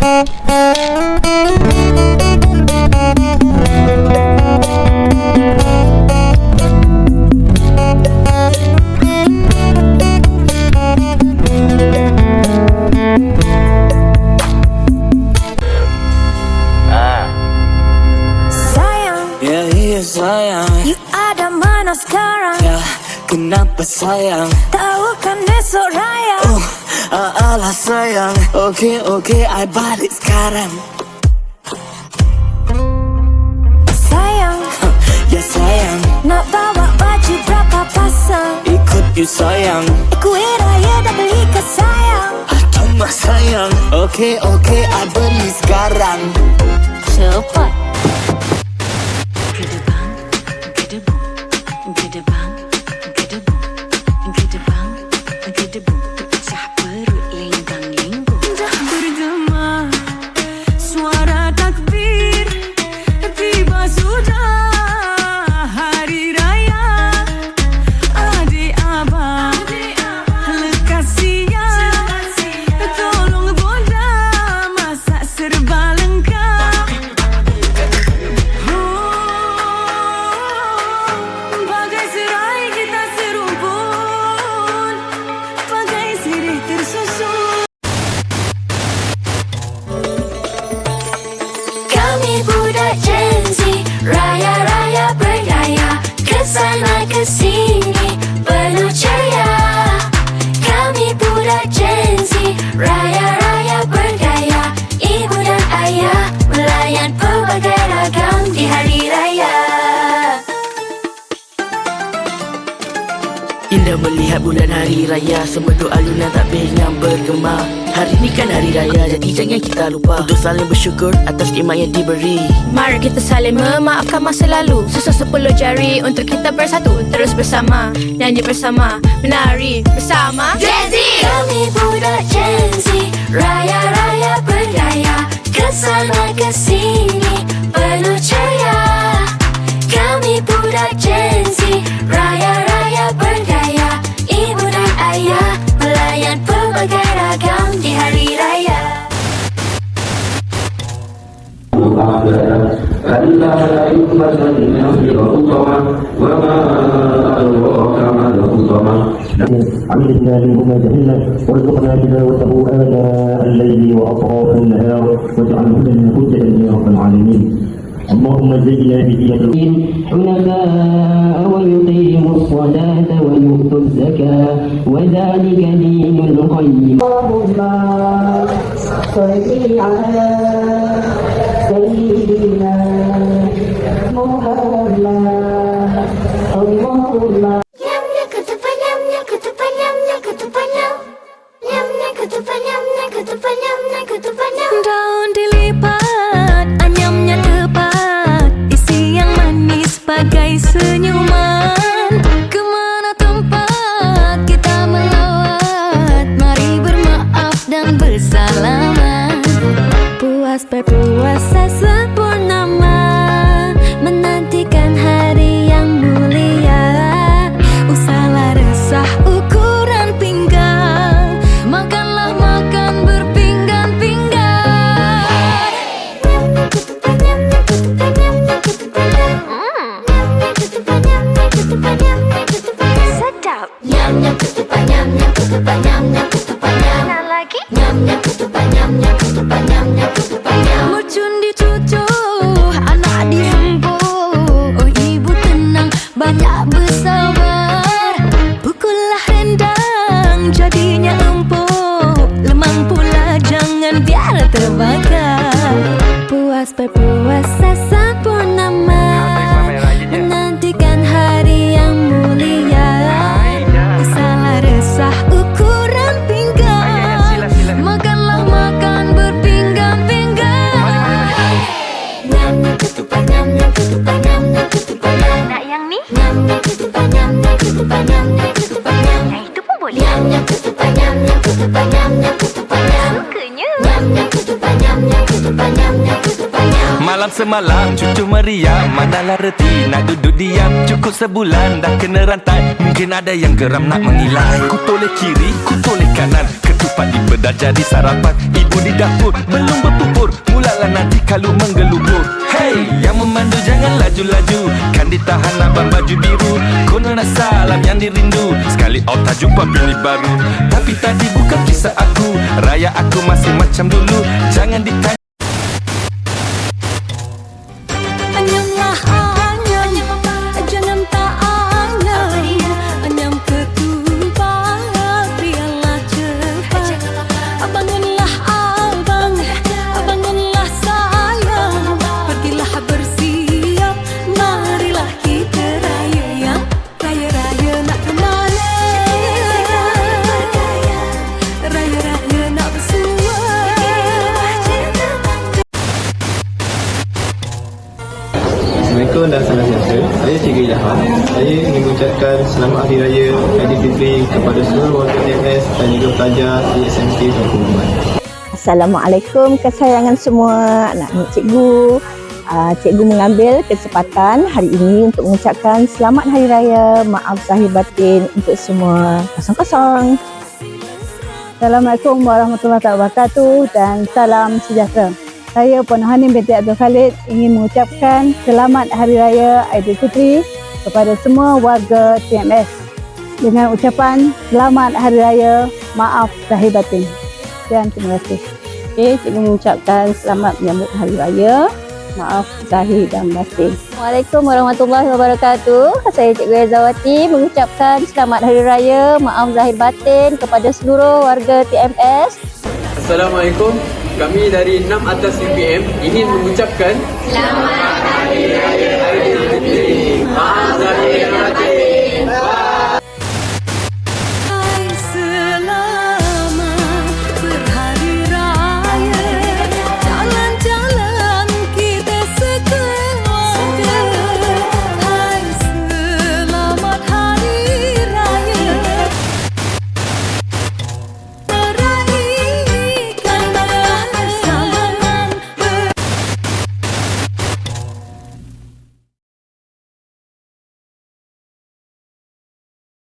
Ya iya sayang you ada mana sekarang? Ya kenapa sayang Tahu kan esok raya Oh ah, alah sayang Oke oke I balik sekarang. Sayang, Ya sayang nak bawa baju berapa pasang? Ikut you sayang. Kue raya dah beli ke sayang? Aduh mas sayang. Oke oke I beli sekarang. Cepat Indah melihat bulan hari raya Semedu alunan takbir yang bergema. Hari ni kan hari raya Jadi jangan kita lupa. Untuk saling bersyukur atas nikmat yang diberi. Mari kita saling memaafkan masa lalu. Susun sepuluh jari untuk kita bersatu Terus bersama, nyanyi bersama, menari bersama. Gen Z! Kami budak Gen Z Raya-raya berdaya Kesana kesini كلا ينبذن الحطمة وما أدراك ما الحطمة عملنا منهما جهنم وارزقنا تلاوته آناء الليل وأطراف النهار واجعله لنا حجة يا رب العالمين اللهم زينا بزينة حنفاء ويقيموا الصلاة ويؤتوا الزكاة وذلك دين القيم اللهم صل على Puas Pepe Semalam cucu meriam Manalah reti. Nak duduk diam Cukup sebulan. Dah kena rantai Mungkin ada yang geram nak mengilai. Ku toleh kiri, ku toleh kanan. Ketupat Bapak dipedajari sarapan. Ibu di dapur belum berpupur Mulalah nanti kalau menggelubur Hey, yang memandu jangan laju-laju ditahan abang baju biru. Konon salam yang dirindu. Sekali otak jumpa bini baru. Tapi tadi bukan kisah aku. Raya aku masih macam dulu. Jangan ditanya Assalamualaikum dan salam sejahtera. Saya Cikgu Ilham. Saya ingin mengucapkan selamat Hari Raya Aidilfitri kepada seluruh warga TMS dan juga pelajar di SMK Tuan Rumah. Assalamualaikum kesayangan semua anak-anak cikgu. Uh, cikgu mengambil kesempatan hari ini untuk mengucapkan selamat hari raya, maaf zahir batin untuk semua kosong-kosong. Assalamualaikum warahmatullahi wabarakatuh dan salam sejahtera. Saya Puan Hanim binti Abdul Khalid ingin mengucapkan selamat hari raya Aidilfitri kepada semua warga TMS dengan ucapan selamat hari raya, maaf zahir batin. Sekian, terima kasih. Okey, cikgu mengucapkan selamat menyambut hari raya. Maaf zahir dan batin. Assalamualaikum warahmatullahi wabarakatuh. Saya Cikgu Ezawati mengucapkan selamat hari raya, maaf zahir batin kepada seluruh warga TMS. Assalamualaikum. Kami dari 6 atas UPM ingin mengucapkan Selamat Hari Raya Aidilfitri. Maaf